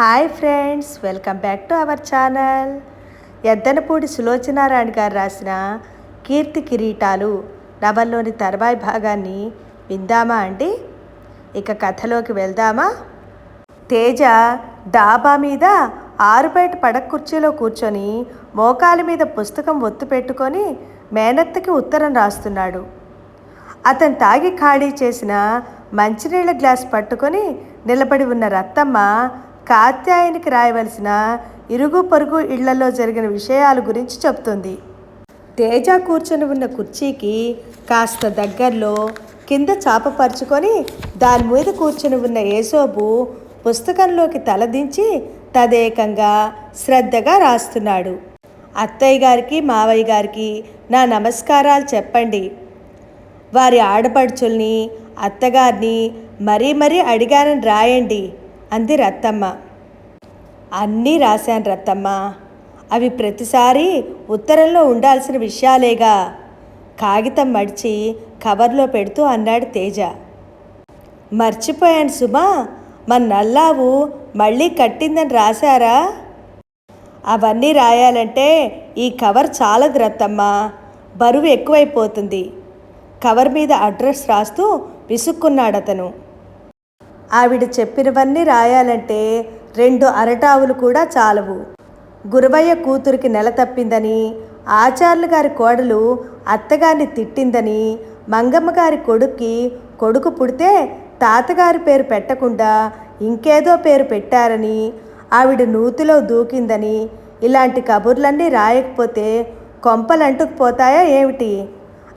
Hi friends welcome back to our channel. Yaddanapudi Sulochanarani గారు రాసిన కీర్తి కిరీటాలు నవల్లోని తర్వాయి భాగాన్ని విందామా అండి? ఇక కథలోకి వెళ్దామా? తేజ డాబా మీద ఆరుబయట పడక కుర్చీలో కూర్చొని మోకాలి మీద పుస్తకం ఒత్తు పెట్టుకొని మేనత్తకి ఉత్తరం రాస్తున్నాడు. అతను తాగి ఖాళీ చేసిన మంచినీళ్ళ గ్లాస్ పట్టుకొని నిలబడి ఉన్న రత్తమ్మ కాత్యాయనికి రాయవలసిన ఇరుగు పొరుగు ఇళ్ళలో జరిగిన విషయాల గురించి చెప్తుంది. తేజ కూర్చొని ఉన్న కుర్చీకి కాస్త దగ్గరలో కింద చాపపరుచుకొని దాని మీద కూర్చొని ఉన్న ఏసోబు పుస్తకంలోకి తలదించి తదేకంగా శ్రద్ధగా రాస్తున్నాడు. అత్తయ్య గారికి మావయ్య గారికి నా నమస్కారాలు చెప్పండి. వారి ఆడపడుచుల్ని అత్తగారిని మరీ మరీ అడిగానని రాయండి. అంది రత్తమ్మ. అన్నీ రాశాను రత్తమ్మ. అవి ప్రతిసారి ఉత్తరంలో ఉండాల్సిన విషయాలేగా. కాగితం మడిచి కవర్లో పెడుతూ అన్నాడు తేజ. మర్చిపోయాను సుమా మన నల్లావు మళ్ళీ కట్టిందని రాశారా? అవన్నీ రాయాలంటే ఈ కవర్ చాలదు రత్తమ్మ. బరువు ఎక్కువైపోతుంది. కవర్ మీద అడ్రస్ రాస్తూ విసుక్కున్నాడు అతను ఆవిడ చెప్పినవన్నీ రాయాలంటే రెండు అరటావులు కూడా చాలవు. గురవయ్య కూతురికి నెల తప్పిందని ఆచార్యులు గారి కోడలు అత్తగారిని తిట్టిందని మంగమ్మ గారి కొడుక్కి కొడుకు పుడితే తాతగారి పేరు పెట్టకుండా ఇంకేదో పేరు పెట్టారని ఆవిడ నూతిలో దూకిందని ఇలాంటి కబుర్లన్నీ రాయకపోతే కొంపలంటుకుపోతాయా ఏమిటి?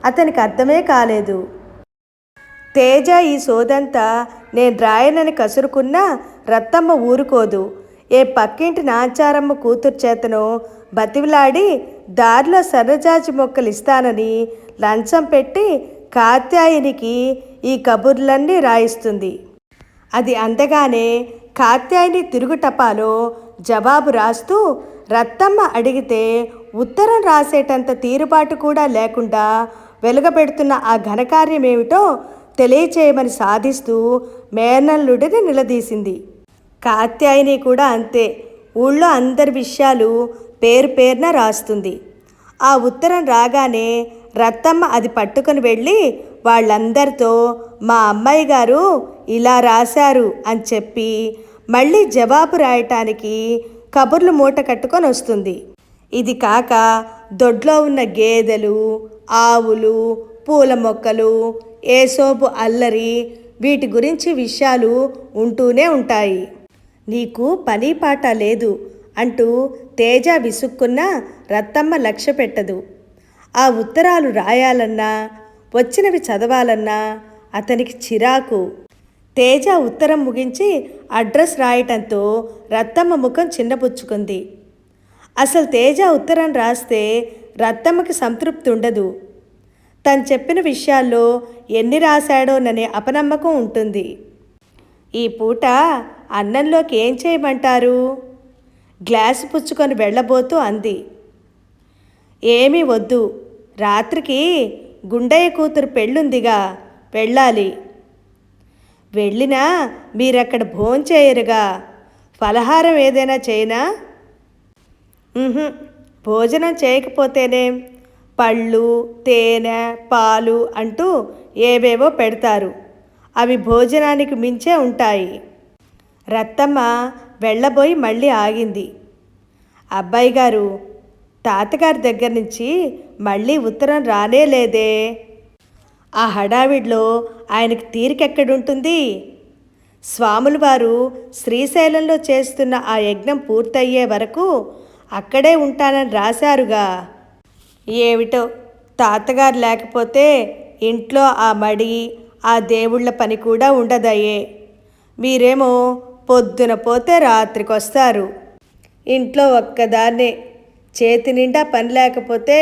అతనికి అర్థమే కాలేదు. తేజ ఈ సోదంతా నేను రాయనని కసురుకున్నా రత్తమ్మ ఊరుకోదు. ఏ పక్కింటి నాచారమ్మ కూతురు చేతనో బతివిలాడి దారిలో సర్రజాజి మొక్కలు ఇస్తానని లంచం పెట్టి కాత్యాయనికి ఈ కబుర్లన్నీ రాయిస్తుంది. అది అందగానే కాత్యాయని తిరుగుటపాలో జవాబు రాస్తూ రత్తమ్మ అడిగితే ఉత్తరం రాసేటంత తీరుబాటు కూడా లేకుండా వెలుగబెడుతున్న ఆ ఘనకార్యమేమిటో తెలియచేయమని సాధిస్తూ మేనల్లుడిని నిలదీసింది. కాత్యాయని కూడా అంతే. ఊళ్ళో అందరి విషయాలు పేరు పేరున రాస్తుంది. ఆ ఉత్తరం రాగానే రత్తమ్మ అది పట్టుకొని వెళ్ళి వాళ్ళందరితో మా అమ్మాయి గారు ఇలా రాశారు అని చెప్పి మళ్ళీ జవాబు రాయటానికి కబుర్లు మూట కట్టుకొని వస్తుంది. ఇది కాక దొడ్లో ఉన్న గేదెలు ఆవులు పూల మొక్కలు ఏసోపు అల్లరి వీటి గురించి విషయాలు ఉంటూనే ఉంటాయి. నీకు పని పాట లేదు అంటూ తేజ విసుక్కున్న రత్తమ్మ లక్ష్య పెట్టదు. ఆ ఉత్తరాలు రాయాలన్నా వచ్చినవి చదవాలన్నా అతనికి చిరాకు. తేజ ఉత్తరం ముగించి అడ్రస్ రాయటంతో రత్తమ్మ ముఖం చిన్నపుచ్చుకుంది. అసలు తేజ ఉత్తరం రాస్తే రత్తమ్మకి సంతృప్తి ఉండదు. తను చెప్పిన విషయాల్లో ఎన్ని రాశాడోననే అపనమ్మకం ఉంటుంది. ఈ పూట అన్నంలోకి ఏం చేయమంటారు? గ్లాసు పుచ్చుకొని వెళ్ళబోతూ అంది. ఏమీ వద్దు. రాత్రికి గుండయ్య కూతురు పెళ్ళుందిగా. వెళ్ళాలి. వెళ్ళినా మీరక్కడ భోంచేయరుగా ఫలహారం ఏదైనా చేయనా? భోజనం చేయకపోతేనే పళ్ళు తేనె పాలు అంటూ ఏవేవో పెడతారు. అవి భోజనానికి మించే ఉంటాయి. రత్తమ్మ వెళ్ళబోయి మళ్ళీ ఆగింది. అబ్బాయి గారు తాతగారి దగ్గర నుంచి మళ్ళీ ఉత్తరం రానే లేదే. ఆ హడావిడిలో ఆయనకు తీరికెక్కడుంటుంది? స్వాములు వారు శ్రీశైలంలో చేస్తున్న ఆ యజ్ఞం పూర్తయ్యే వరకు అక్కడే ఉంటానని రాశారుగా. ఏమిటో? తాతగారు లేకపోతే ఇంట్లో ఆ మడి ఆ దేవుళ్ళ పని కూడా ఉండదయ్యే. మీరేమో పొద్దున పోతే రాత్రికి వస్తారు ఇంట్లో ఒక్కదాన్నే. చేతి నిండా పని లేకపోతే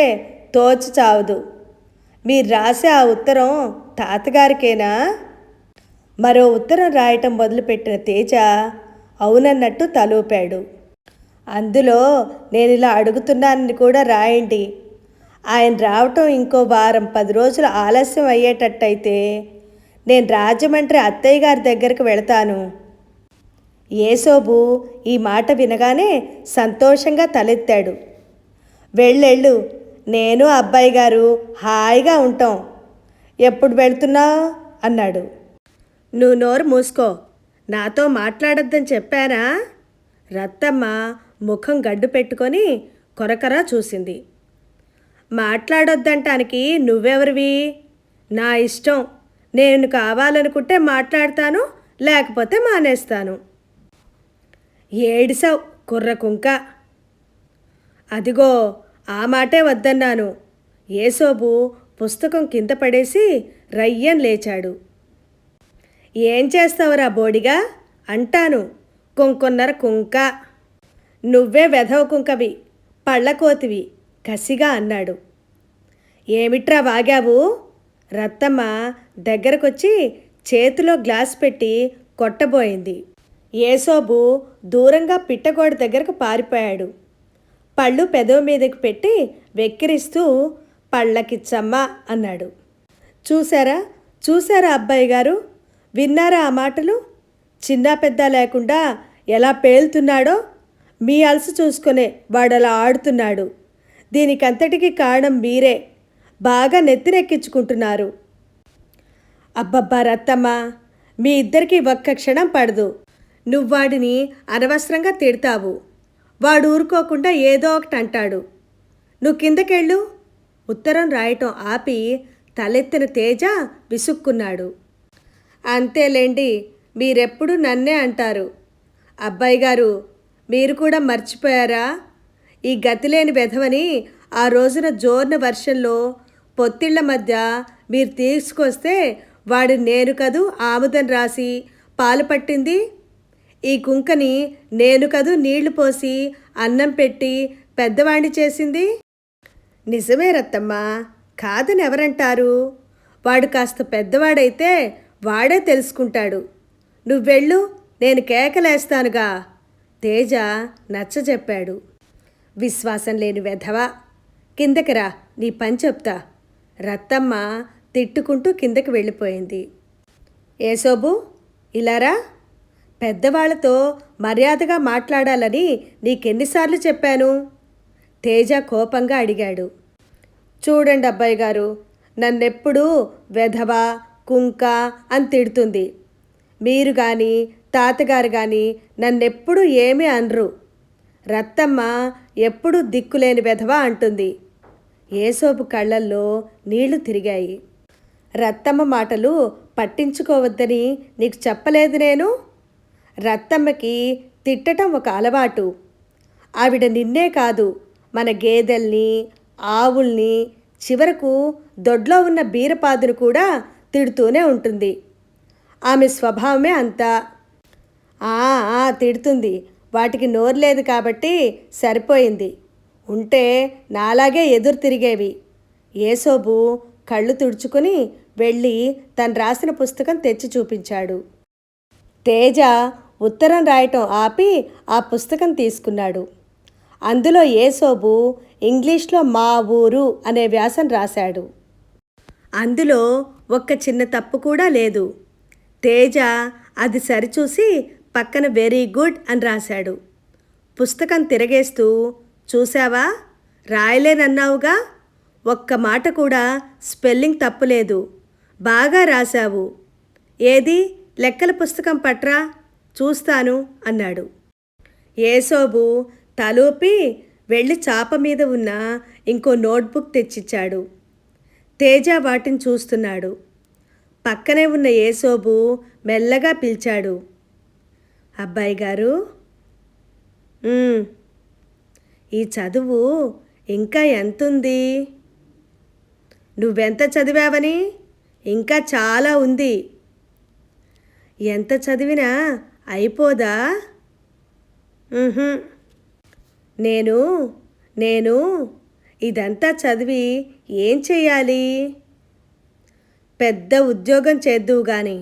తోచి చావదు. మీరు రాసే ఆ ఉత్తరం తాతగారికేనా? మరో ఉత్తరం రాయటం మొదలుపెట్టిన తేజ అవునన్నట్టు తలూపాడు. అందులో నేను ఇలా అడుగుతున్నానని కూడా రాయండి. ఆయన రావటం ఇంకో వారం పది రోజులు ఆలస్యం అయ్యేటట్టయితే నేను రాజమండ్రి అత్తయ్య గారి దగ్గరికి వెళతాను. ఏసోబు ఈ మాట వినగానే సంతోషంగా తలెత్తాడు. వెళ్ళెళ్ళు నేను అబ్బాయి గారు హాయిగా ఉంటాం. ఎప్పుడు వెళ్తున్నా? అన్నాడు. నువ్వు నోరు మూసుకో నాతో మాట్లాడొద్దని చెప్పానా రత్తమ్మ ముఖం గడ్డు పెట్టుకొని కొరకరా చూసింది. మాట్లాడొద్దంటానికి నువ్వెవరివి? నా ఇష్టం. నేను కావాలనుకుంటే మాట్లాడతాను లేకపోతే మానేస్తాను. ఏడిసావు కుర్ర కుంక. అదిగో ఆ మాటే వద్దన్నాను. ఏసోబు పుస్తకం కింద పడేసి రయ్యన్ లేచాడు. ఏం చేస్తావురా బోడిగా? అంటాను కుంకున్నర కుంక. నువ్వే వెధవ కుంకవి పళ్ళకోతివి. కసిగా అన్నాడు. ఏమిట్రా వాగావు? రత్తమ్మ దగ్గరకొచ్చి చేతిలో గ్లాస్ పెట్టి కొట్టబోయింది. ఏసోబు దూరంగా పిట్టగోడ దగ్గరకు పారిపోయాడు. పళ్ళు పెదవి మీదకి పెట్టి వెక్కిరిస్తూ పళ్ళకిచ్చమ్మా అన్నాడు. చూసారా చూసారా అబ్బాయి గారు? విన్నారా ఆ మాటలు? చిన్న పెద్ద లేకుండా ఎలా పేలుతున్నాడో? మీ అలసి చూసుకునే వాడలా ఆడుతున్నాడు. దీనికంతటికి కారణం మీరే. బాగా నెత్తినెక్కించుకుంటున్నారు. అబ్బబ్బా రత్తమ్మ మీ ఇద్దరికి ఒక్క క్షణం పడదు. నువ్వు వాడిని అనవసరంగా తిడతావు. వాడు ఊరుకోకుండా ఏదో ఒకటి అంటాడు. నువ్వు కిందకెళ్ళు. ఉత్తరం రాయటం ఆపి తలెత్తిన తేజ విసుక్కున్నాడు. అంతేలేండి మీరెప్పుడు నన్నే అంటారు. అబ్బాయి గారు మీరు కూడా మర్చిపోయారా? ఈ గతిలేని బెధవని ఆ రోజున జోర్న వర్షంలో పొత్తిళ్ళ మధ్య మీరు తీసుకొస్తే వాడు నేను కదూ ఆముదం రాసి పాలు పట్టింది? ఈ కుంకని నేను కదూ నీళ్ళు పోసి అన్నం పెట్టి పెద్దవాణ్ణి చేసింది? నిజమే రత్తమ్మ కాదని ఎవరంటారు? వాడు కాస్త పెద్దవాడైతే వాడే తెలుసుకుంటాడు. నువ్వెళ్ళు నేను కేకలేస్తానుగా తేజ నచ్చ చెప్పాడు విశ్వాసం లేని వెధవ. కిందకి రా నీ పని చెప్తా. రత్తమ్మ తిట్టుకుంటూ కిందకి వెళ్ళిపోయింది. ఏసోబు ఇలారా పెద్దవాళ్ళతో మర్యాదగా మాట్లాడాలని నీకెన్నిసార్లు చెప్పాను? తేజ కోపంగా అడిగాడు. చూడండి అబ్బాయి గారు నన్నెప్పుడూ వెధవ కుంక అని తిడుతుంది. మీరు కానీ తాతగారు కానీ నన్నెప్పుడు ఏమీ అనరు. రత్తమ్మ ఎప్పుడు దిక్కులేని వెధవ అంటుంది. ఏసోపు కళ్ళల్లో నీళ్ళు తిరిగాయి. రత్తమ్మ మాటలు పట్టించుకోవద్దని నీకు చెప్పలేదు నేను? రత్తమ్మకి తిట్టటం ఒక అలవాటు. ఆవిడ నిన్నే కాదు మన గేదెల్ని ఆవుల్ని చివరకు దొడ్లో ఉన్న బీరపాదును కూడా తిడుతూనే ఉంటుంది. ఆమె స్వభావమే అంతా. ఆ, తిడుతుంది. వాటికి నోరు లేదు కాబట్టి సరిపోయింది. ఉంటే నాలాగే ఎదురు తిరిగేవి. ఏసోబు కళ్ళు తుడుచుకుని వెళ్ళి తను రాసిన పుస్తకం తెచ్చి చూపించాడు. తేజ ఉత్తరం రాయటం ఆపి ఆ పుస్తకం తీసుకున్నాడు. అందులో ఏసోబు ఇంగ్లీష్లో మా ఊరు అనే వ్యాసం రాశాడు. అందులో ఒక్క చిన్న తప్పు కూడా లేదు. తేజ అది సరిచూసి పక్కన వెరీ గుడ్ అని రాశాడు. పుస్తకం తిరగేస్తూ చూసావా రాయలేనన్నావుగా? ఒక్క మాట కూడా స్పెల్లింగ్ తప్పులేదు. బాగా రాశావు. ఏది? లెక్కల పుస్తకం పట్రా? చూస్తాను అన్నాడు. ఏసోబు తలూపి వెళ్ళి చాప మీద ఉన్న ఇంకో నోట్బుక్ తెచ్చిచ్చాడు. తేజ వాటిని చూస్తున్నాడు. పక్కనే ఉన్న ఏసోబు మెల్లగా పిలిచాడు. అబ్బాయి గారు? ఈ చదువు ఇంకా ఎంతుంది? నువ్వెంత చదివావని? ఇంకా చాలా ఉంది. ఎంత చదివినా అయిపోదా? నేను నేను ఇదంతా చదివి ఏం చెయ్యాలి? పెద్ద ఉద్యోగం చేద్దువు కానీ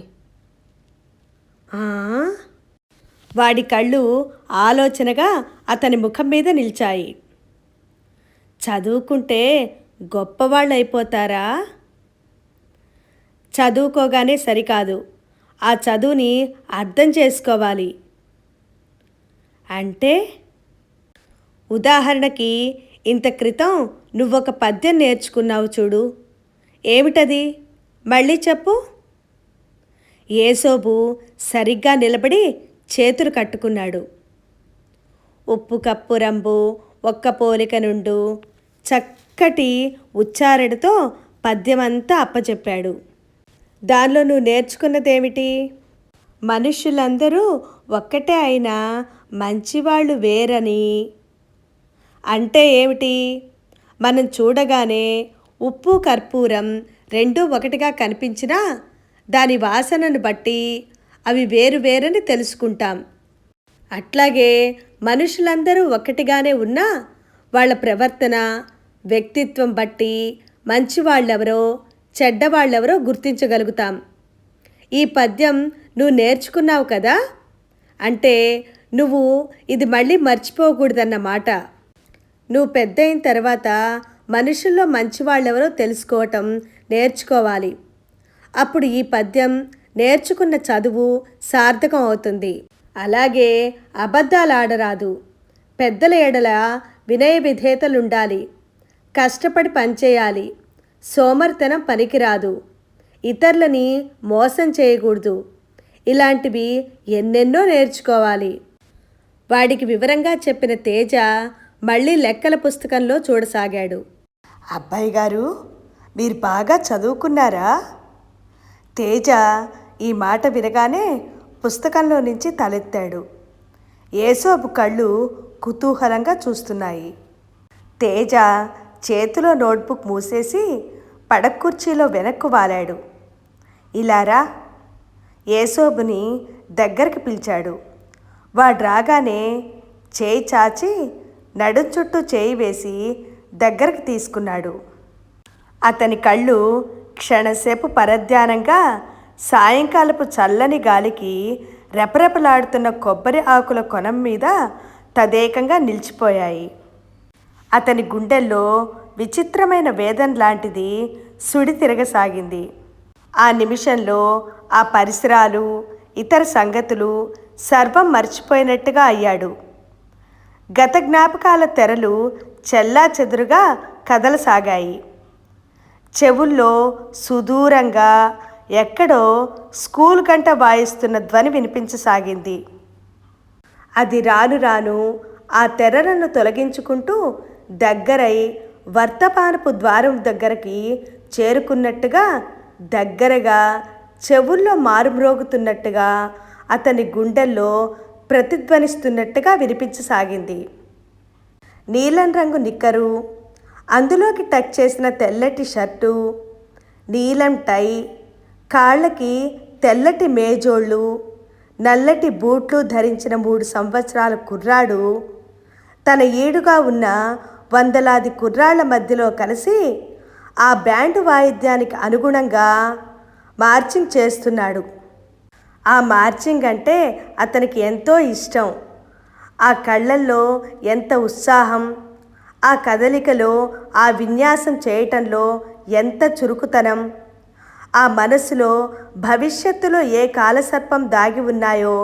వాడి కళ్ళు ఆలోచనగా అతని ముఖం మీద నిలిచాయి. చదువుకుంటే గొప్పవాళ్ళు అయిపోతారా చదువుకోగానే సరికాదు. ఆ చదువుని అర్థం చేసుకోవాలి. అంటే ఉదాహరణకి ఇంత క్రితం నువ్వొక పద్యం నేర్చుకున్నావు చూడు. ఏమిటది? మళ్ళీ చెప్పు. ఏసోబు సరిగ్గా నిలబడి చేతులు కట్టుకున్నాడు. ఉప్పు కప్పు రంబు ఒక్క పోలిక నుండు చక్కటి ఉచ్చారణతో పద్యమంతా అప్పచెప్పాడు. దానిలో నువ్వు నేర్చుకున్నదేమిటి? మనుషులందరూ ఒక్కటే అయినా మంచివాళ్ళు వేరని. అంటే ఏమిటి? మనం చూడగానే ఉప్పు కర్పూరం రెండూ ఒకటిగా కనిపించినా దాని వాసనను బట్టి అవి వేరు వేరని తెలుసుకుంటాం. అట్లాగే మనుషులందరూ ఒక్కటిగానే ఉన్నా వాళ్ళ ప్రవర్తన వ్యక్తిత్వం బట్టి మంచివాళ్ళెవరో చెడ్డవాళ్ళెవరో గుర్తించగలుగుతాం. ఈ పద్యం నువ్వు నేర్చుకున్నావు కదా? అంటే నువ్వు ఇది మళ్ళీ మర్చిపోకూడదన్నమాట. నువ్వు పెద్ద అయిన తర్వాత మనుషుల్లో మంచివాళ్ళెవరో తెలుసుకోవటం నేర్చుకోవాలి. అప్పుడు ఈ పద్యం నేర్చుకున్న చదువు సార్థకం అవుతుంది. అలాగే అబద్ధాలు ఆడరాదు. పెద్దల ఎడల వినయ విధేతలుండాలి. కష్టపడి పనిచేయాలి. సోమర్తనం పనికిరాదు. ఇతరులని మోసం చేయకూడదు. ఇలాంటివి ఎన్నెన్నో నేర్చుకోవాలి. వాడికి వివరంగా చెప్పిన తేజ మళ్ళీ లెక్కల పుస్తకంలో చూడసాగాడు. అబ్బాయి గారు మీరు బాగా చదువుకున్నారా? తేజ ఈ మాట వినగానే పుస్తకంలో నుంచి తలెత్తాడు. ఏసోబు కళ్ళు కుతూహలంగా చూస్తున్నాయి. తేజ చేతిలో నోట్బుక్ మూసేసి పడకుర్చీలో వెనక్కు వాలాడు. ఇలారా ఏసోబుని దగ్గరికి పిలిచాడు. వాడు రాగానే చేయి చాచి నడుం చుట్టూ చేయి వేసి దగ్గరికి తీసుకున్నాడు. అతని కళ్ళు క్షణసేపు పరధ్యానంగా సాయంకాలపు చల్లని గాలికి రెపరెపలాడుతున్న కొబ్బరి ఆకుల కొనం మీద తదేకంగా నిలిచిపోయాయి. అతని గుండెల్లో విచిత్రమైన వేదన లాంటిది సుడి తిరగసాగింది. ఆ నిమిషంలో ఆ పరిసరాలు ఇతర సంగతులు సర్వం మర్చిపోయినట్టుగా అయ్యాడు. గత జ్ఞాపకాల తెరలు చెల్లా చెదురుగా కదలసాగాయి. చెవుల్లో సుదూరంగా ఎక్కడో స్కూల్ గంట వాయిస్తున్న ధ్వని వినిపించసాగింది. అది రాను రాను ఆ తెర్రలను తొలగించుకుంటూ దగ్గరై వర్తమానపు ద్వారం దగ్గరికి చేరుకున్నట్టుగా దగ్గరగా చెవుల్లో మారుమ్రోగుతున్నట్టుగా అతని గుండెల్లో ప్రతిధ్వనిస్తున్నట్టుగా వినిపించసాగింది. నీలం రంగు నిక్కరు అందులోకి టచ్ చేసిన తెల్లటి షర్టు నీలం టై కాళ్ళకి తెల్లటి మేజోళ్ళు నల్లటి బూట్లు ధరించిన మూడు సంవత్సరాల కుర్రాడు. తన ఏడుగా ఉన్న వందలాది కుర్రాళ్ళ మధ్యలో కలిసి ఆ బ్యాండ్ వాయిద్యానికి అనుగుణంగా మార్చింగ్ చేస్తున్నాడు. ఆ మార్చింగ్ అంటే అతనికి ఎంతో ఇష్టం. ఆ కళ్ళల్లో ఎంత ఉత్సాహం ఆ కదలికలో ఆ విన్యాసం చేయటంలో ఎంత చురుకుతనం ఆ మనసులో భవిష్యత్తులో ఏ కాలసర్పం దాగి ఉన్నాయో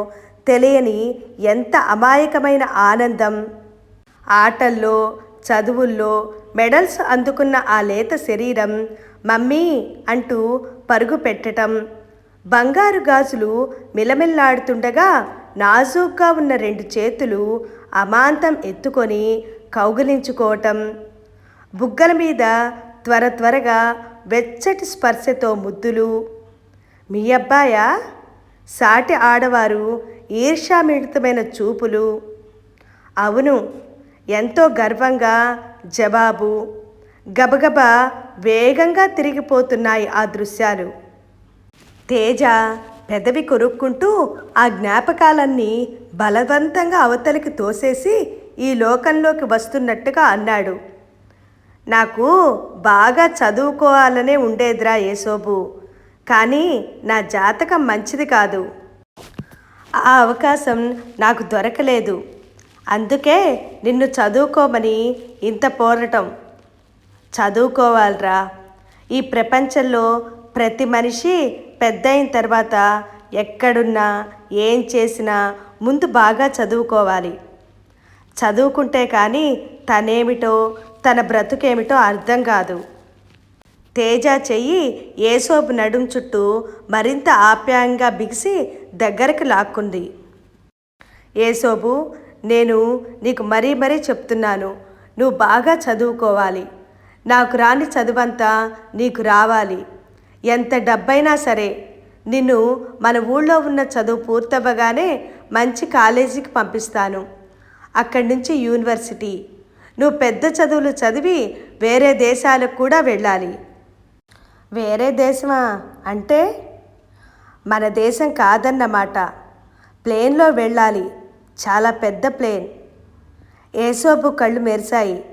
తెలియని ఎంత అమాయకమైన ఆనందం. ఆటల్లో చదువుల్లో మెడల్స్ అందుకున్న ఆ లేత శరీరం మమ్మీ అంటూ పరుగు పెట్టటం. బంగారు గాజులు మిలమిల్లాడుతుండగా నాజూగ్గా ఉన్న రెండు చేతులు అమాంతం ఎత్తుకొని కౌగిలించుకోవటం. బుగ్గల మీద త్వర త్వరగా వెచ్చటి స్పర్శతో ముద్దులు. మీ అబ్బాయా? సాటి ఆడవారు ఈర్ష్యామిళితమైన చూపులు. అవును ఎంతో గర్వంగా జవాబు. గబగబా వేగంగా తిరిగిపోతున్నాయి ఆ దృశ్యాలు. తేజ పెదవి కొరుక్కుంటూ ఆ జ్ఞాపకాలన్నీ బలవంతంగా అవతలికి తోసేసి ఈ లోకంలోకి వస్తున్నట్టుగా అన్నాడు. నాకు బాగా చదువుకోవాలనే ఉండేదిరా ఏసోబు కానీ నా జాతకం మంచిది కాదు. ఆ అవకాశం నాకు దొరకలేదు. అందుకే నిన్ను చదువుకోమని ఇంత పోరటం. చదువుకోవాలిరా. ఈ ప్రపంచంలో ప్రతి మనిషి పెద్ద అయిన తర్వాత ఎక్కడున్నా ఏం చేసినా ముందు బాగా చదువుకోవాలి. చదువుకుంటే కానీ తనేమిటో తన బ్రతుకేమిటో అర్థం కాదు. తేజ చెయ్యి ఏసోబు నడుం చుట్టూ మరింత ఆప్యాయంగా బిగిసి దగ్గరకు లాక్కుంది. ఏసోబు నేను నీకు మరీ మరీ చెప్తున్నాను. నువ్వు బాగా చదువుకోవాలి. నాకు రాని చదువంతా నీకు రావాలి. ఎంత డబ్బైనా సరే నిన్ను మన ఊళ్ళో ఉన్న చదువు పూర్తవ్వగానే మంచి కాలేజీకి పంపిస్తాను. అక్కడి నుంచి యూనివర్సిటీ. నువ్వు పెద్ద చదువులు చదివి వేరే దేశాలకు కూడా వెళ్ళాలి. వేరే దేశమా? అంటే మన దేశం కాదన్నమాట. ప్లేన్లో వెళ్ళాలి. చాలా పెద్ద ప్లేన్. ఏసోపు కళ్ళు మెరిశాయి.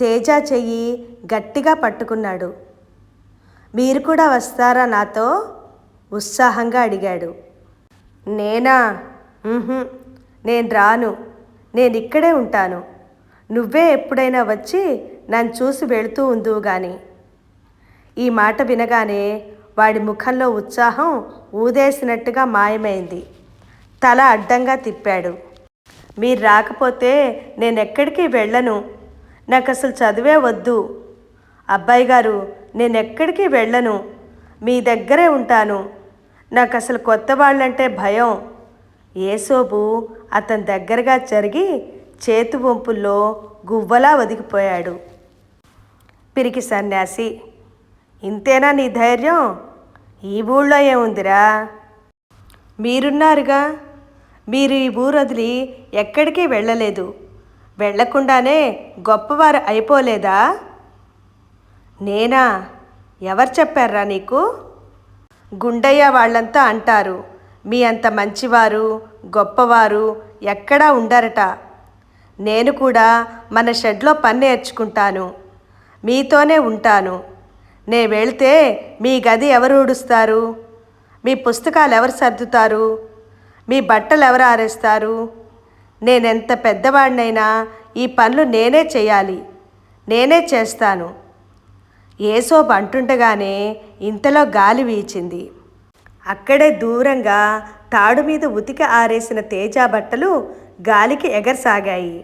తేజ చెయ్యి గట్టిగా పట్టుకున్నాడు. మీరు కూడా వస్తారా నాతో? ఉత్సాహంగా అడిగాడు. నేనా? నేను రాను. నేను ఇక్కడే ఉంటాను. నువ్వే ఎప్పుడైనా వచ్చి నన్ను చూసి వెళుతూ ఉందువు గాని. ఈ మాట వినగానే వాడి ముఖంలో ఉత్సాహం ఊదేసినట్టుగా మాయమైంది. తల అడ్డంగా తిప్పాడు. మీరు రాకపోతే నేను ఎక్కడికి వెళ్ళను. నాకు అసలు చదివే వద్దు. అబ్బాయి గారు నేను ఎక్కడికి వెళ్ళను. మీ దగ్గరే ఉంటాను. నాకు అసలు కొత్త వాళ్ళంటే భయం. ఏసోబు అతని దగ్గరగా జరిగి చేతి వంపుల్లో గువ్వలా ఒదిగిపోయాడు పిరికి సన్యాసి ఇంతేనా నీ ధైర్యం? ఈ ఊళ్ళో ఏముందిరా? మీరున్నారుగా? మీరు ఈ ఊరు వదిలి ఎక్కడికి వెళ్ళలేదు? వెళ్ళకుండానే గొప్పవారు అయిపోలేదా? నేనా? ఎవరు చెప్పారా నీకు? గుండయ్య వాళ్ళంతా అంటారు మీ అంత మంచివారు గొప్పవారు ఎక్కడా ఉండరట. నేను కూడా మన షెడ్లో పని నేర్చుకుంటాను. మీతోనే ఉంటాను. నే వెళితే మీ గది ఎవరు ఊడుస్తారు? మీ పుస్తకాలు ఎవరు సర్దుతారు? మీ బట్టలు ఎవరు ఆరేస్తారు? నేనెంత పెద్దవాడినైనా ఈ పనులు నేనే చేయాలి. నేనే చేస్తాను. ఏసోపు అంటుండగానే ఇంతలో గాలి వీచింది. అక్కడే దూరంగా తాడు మీద ఉతికి ఆరేసిన తేజా బట్టలు గాలికి ఎగరసాగాయి.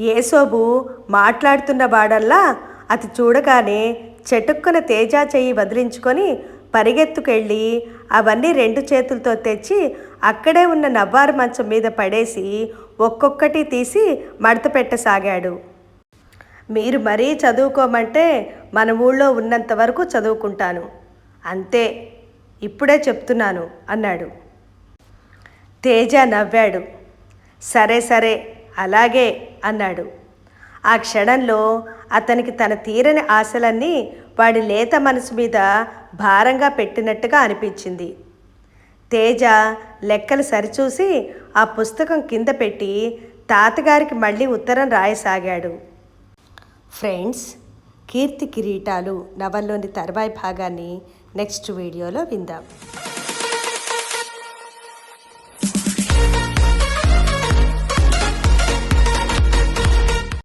ఏసోబు మాట్లాడుతున్న వాడల్లా అది చూడగానే చెటుక్కున తేజ చెయ్యి వదిలించుకొని పరిగెత్తుకెళ్ళి అవన్నీ రెండు చేతులతో తెచ్చి అక్కడే ఉన్న నవ్వారు మంచం మీద పడేసి ఒక్కొక్కటి తీసి మడత పెట్టసాగాడు. మీరు మరీ చదువుకోమంటే మన ఊళ్ళో ఉన్నంత వరకు చదువుకుంటాను. అంతే ఇప్పుడే చెప్తున్నాను అన్నాడు. తేజ నవ్వాడు. సరే సరే అలాగే అన్నాడు. ఆ క్షణంలో అతనికి తన తీరని ఆశలన్నీ వాడి లేత మనసు మీద భారంగా పెట్టినట్టుగా అనిపించింది. తేజ లెక్కలు సరిచూసి ఆ పుస్తకం కింద పెట్టి తాతగారికి మళ్ళీ ఉత్తరం రాయసాగాడు. ఫ్రెండ్స్ కీర్తి కిరీటాలు నవల్లోని తర్వాయి భాగాన్ని నెక్స్ట్ వీడియోలో విందాం.